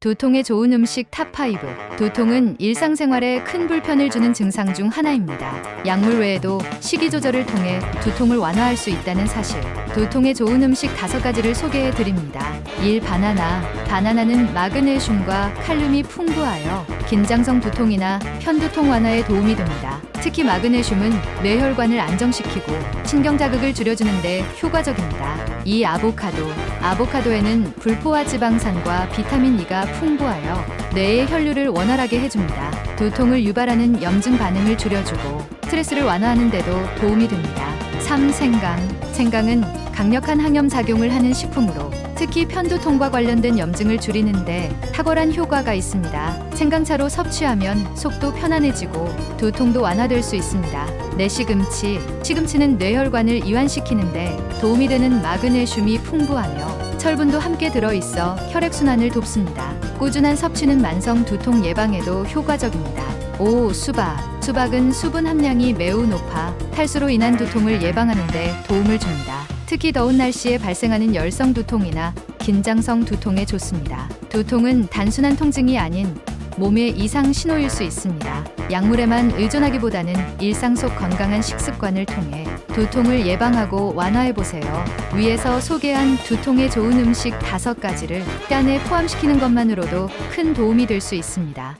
두통에 좋은 음식 탑5. 두통은 일상생활에 큰 불편을 주는 증상 중 하나입니다. 약물 외에도 식이 조절을 통해 두통을 완화할 수 있다는 사실. 두통에 좋은 음식 다섯 가지를 소개해 드립니다. 1. 바나나. 바나나는 마그네슘과 칼륨이 풍부하여 긴장성 두통이나 편두통 완화에 도움이 됩니다. 특히 마그네슘은 뇌혈관을 안정시키고 신경 자극을 줄여주는 데 효과적입니다. 2. 아보카도. 아보카도에는 불포화 지방산과 비타민 E가 풍부하여 뇌의 혈류를 원활하게 해줍니다. 두통을 유발하는 염증 반응을 줄여주고 스트레스를 완화하는 데도 도움이 됩니다. 3. 생강. 생강은 강력한 항염 작용을 하는 식품으로 특히 편두통과 관련된 염증을 줄이는데 탁월한 효과가 있습니다. 생강차로 섭취하면 속도 편안해지고 두통도 완화될 수 있습니다. 내시금치. 시금치는 뇌혈관을 이완시키는데 도움이 되는 마그네슘이 풍부하며 철분도 함께 들어있어 혈액순환을 돕습니다. 꾸준한 섭취는 만성 두통 예방에도 효과적입니다. 5. 수박. 수박은 수분 함량이 매우 높아 탈수로 인한 두통을 예방하는 데 도움을 줍니다. 특히 더운 날씨에 발생하는 열성 두통이나 긴장성 두통에 좋습니다. 두통은 단순한 통증이 아닌 몸의 이상 신호일 수 있습니다. 약물에만 의존하기보다는 일상 속 건강한 식습관을 통해 두통을 예방하고 완화해 보세요. 위에서 소개한 두통에 좋은 음식 다섯 가지를 식단에 포함시키는 것만으로도 큰 도움이 될 수 있습니다.